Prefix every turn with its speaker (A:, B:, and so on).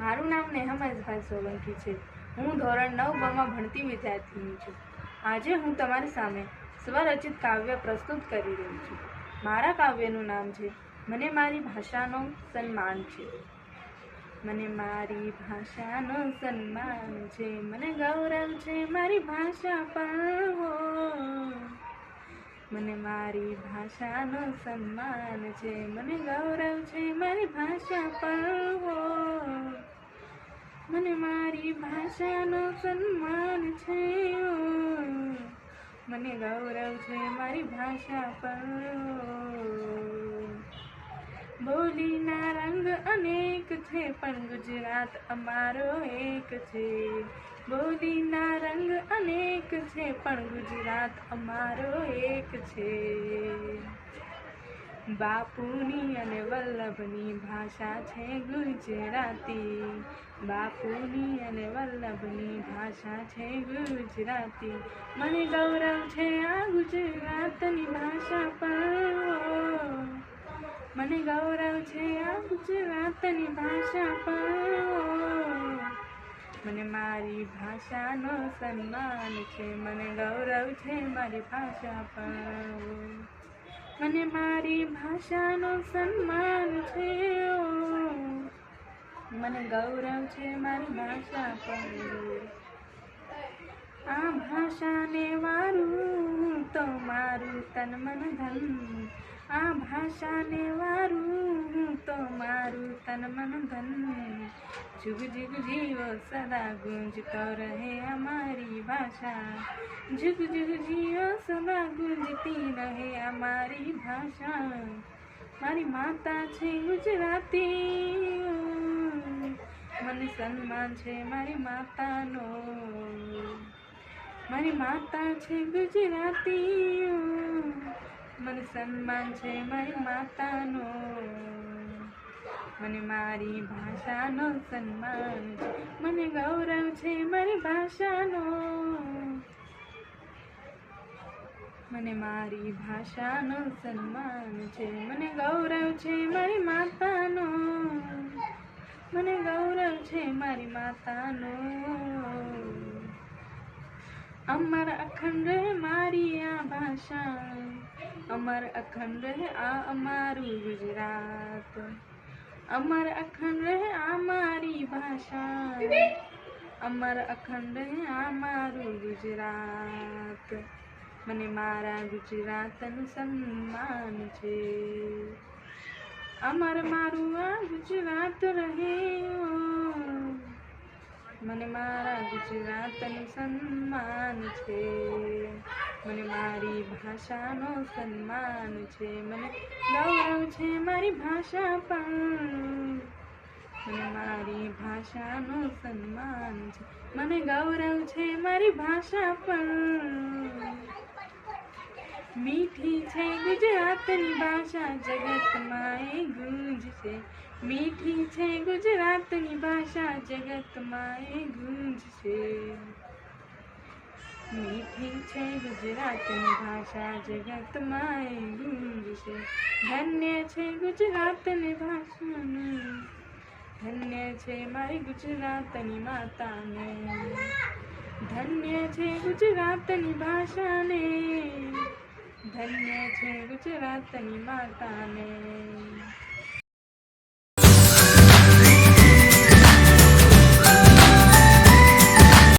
A: મારું નામ નેહમતભાઈ સોલંકી છે. હું ધોરણ નવ બમાં ભણતી વિદ્યાર્થીની છું. આજે હું તમારી સામે સ્વરચિત કાવ્ય પ્રસ્તુત કરી રહી છું. મારા કાવ્યનું નામ છે, મને મારી ભાષાનો સન્માન છે. મને મારી ભાષાનો સન્માન છે. મને ગૌરવ છે મારી ભાષા પર હો મને મારી ભાષાનો સન્માન છે. મને ગૌરવ છે મારી ભાષા પર હો મને મારી ભાષાનો સન્માન છે મને ગૌરવ છે મારી ભાષા પર. બોલીના રંગ અનેક છે, પણ ગુજરાત અમારો એક છે. બોલીના રંગ અનેક છે, પણ ગુજરાત અમારો એક છે. બાપુની અને વલ્લભની ભાષા છે ગુજરાતી. બાપુની અને વલ્લભની ભાષા છે ગુજરાતી. મને ગૌરવ છે આ ગુજરાતની ભાષા પર. મને ગૌરવ છે આ ગુજરાતની ભાષા પર. મને મારી ભાષાનો સન્માન છે. મને ગૌરવ છે મારી ભાષા પર. મને મારી ભાષાનો સન્માન છે મને ગૌરવ છે મારી ભાષા પર આ ભાષાને વારું તો મારું તન મન ધન. આ ભાષાને વારું તો મારું તન મન ધન જુગ જુગ જીવો સદા ગુંજતો રહે અમારી ભાષા. જુગ જુગ જીવો સદા ગુંજતી રહે અમારી ભાષા. મારી માતા છે ગુજરાતી. મને સન્માન છે મારી માતાનો. મારી માતા છે ગુજરાતી. મને સન્માન છે મારી માતાનો. મને મારી ભાષાનો સન્માન છે. મને ગૌરવ છે મારી ભાષાનો. મને મારી ભાષાનો સન્માન છે. મને ગૌરવ છે મારી માતાનો. મને ગૌરવ છે મારી માતાનો. અમારા અખંડ અમર અખંડ રહે આ અમારું ગુજરાત અમર અખંડ રહે આ મારી ભાષા અમર અખંડ રહે આ મારું ગુજરાત મને મારા ગુજરાતનું સન્માન છે અમર મારું આ ગુજરાત રહે ઓ. મને મારા ગુજરાતનું સન્માન છે મને મારી ભાષાનો સન્માન છે, મને ગૌરવ છે મારી ભાષા પણ. મને મારી ભાષાનો સન્માન છે, મને ગૌરવ છે મારી ભાષા પણ. મીઠી છે ગુજરાતની ભાષા, જગતમાં એ ગુંજશે મીઠી છે ગુજરાતની ભાષા, જગતમાં એ ગુંજશે મીઠી છે ગુજરાતની ભાષા જગતમાં એ ગુંજશે ધન્ય છે ગુજરાતની ભાષાનું ધન્ય છે મારી ગુજરાતની માતાને ધન્ય છે ગુજરાતની ભાષાને ધન્ય છે ગુજરાતની માતાને